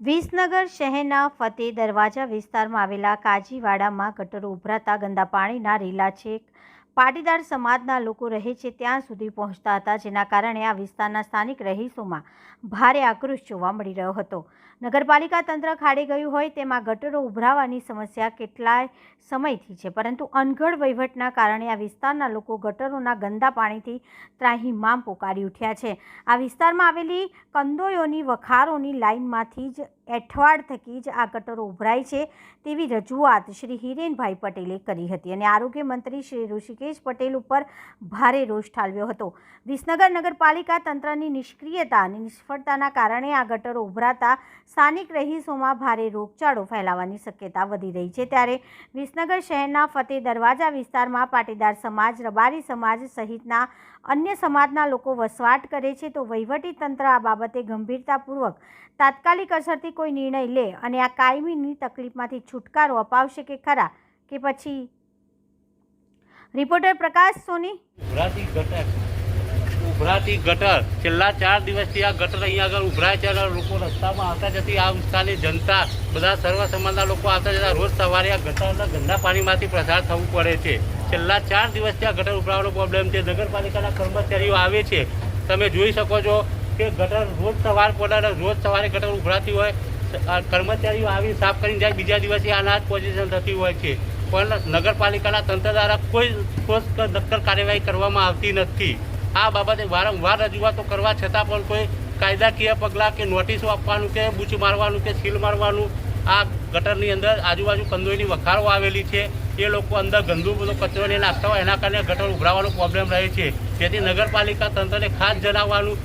વિસનગર શહેરના ફતેહ દરવાજા વિસ્તારમાં આવેલા કાજીવાડામાં ગટરો ઉભરાતા ગંદા પાણીના રેલા છેક પાટીદાર સમાજના લોકો રહે છે ત્યાં સુધી પહોંચતા હતા, જેના કારણે આ વિસ્તારના સ્થાનિક રહીશોમાં ભારે આક્રોશ જોવા મળી રહ્યો હતો. નગરપાલિકા તંત્ર ખાડે ગયું હોય તેમાં ગટરો ઉભરાવાની સમસ્યા કેટલાય સમયથી છે, પરંતુ અનગઢ વહીવટના કારણે આ વિસ્તારના લોકો ગટરોના ગંદા પાણીથી ત્રાહીમામ પોકારી ઉઠ્યા છે. આ વિસ્તારમાં આવેલી કંદોયોની વખારોની લાઇનમાંથી જ એઠવાડ થકી જ આ ગટરો ઉભરાય છે તેવી રજૂઆત શ્રી હિરેનભાઈ પટેલે કરી હતી અને આરોગ્ય મંત્રી શ્રી ઋષિકેશ પટેલ ઉપર ભારે રોષ ઠાલવ્યો હતો. વિસનગર નગરપાલિકા તંત્રની નિષ્ક્રિયતા અને નિષ્ફળતાના કારણે આ ગટરો ઉભરાતા સ્થાનિક રહીશોમાં ભારે રોગચાળો ફેલાવાની શક્યતા વધી રહી છે. ત્યારે વિસનગર શહેરના ફતેહ દરવાજા વિસ્તારમાં પાટીદાર સમાજ, રબારી સમાજ સહિતના અન્ય સમાજના લોકો વસવાટ કરે છે તો વહીવટી તંત્ર આ બાબતે ગંભીરતાપૂર્વક તાત્કાલિક અસરથી કોઈ નિર્ણય લે અને આ કાયમીની તકલીફમાંથી છુટકારો અપાવશે કે ખરા કે પછી? રિપોર્ટર પ્રકાશ સોની. ઉભરાતી ગટર. ઉભરાતી ગટર. છેલ્લા ચાર દિવસથી આ ગટર અહીંયા આગળ ઉભરાય છે લોકો રસ્તામાં આવતા જતી આ વિસ્તારની જનતા, બધા સર્વ સમાજના લોકો આવતા જતા રોજ સવારે આ ગટરના ગંદા પાણીમાંથી પસાર થવું પડે છે. છેલ્લા ચાર દિવસથી આ ગટર ઉભરાવાનો પ્રોબ્લેમ છે. નગરપાલિકાના કર્મચારીઓ આવે છે. તમે જોઈ શકો છો કે ગટર રોજ સવાર પડે રોજ સવારે ગટર ઉભરાતી હોય કર્મચારીઓ આવી સાફ કરીને જાય, બીજા દિવસે આના જ પોઝિશન થતી હોય છે. પણ નગરપાલિકાના તંત્ર દ્વારા કોઈ ઠોસ નક્કર કાર્યવાહી કરવામાં આવતી નથી. આ બાબતે વારંવાર રજૂઆતો કરવા છતાં પણ કોઈ કાયદાકીય પગલાં કે નોટિસો આપવાનું કે બૂચ મારવાનું કે સીલ મારવાનું, આ ગટરની અંદર આજુબાજુ કંદોઈની વખારો આવેલી છે. એ લોકો અંદર ગંદુ બધો કચરો લઈને નાખતા હોય એના કારણે ગટર ઉભરાવાનો પ્રોબ્લેમ રહે છે. જેથી નગરપાલિકા તંત્રને ખાસ જણાવવાનું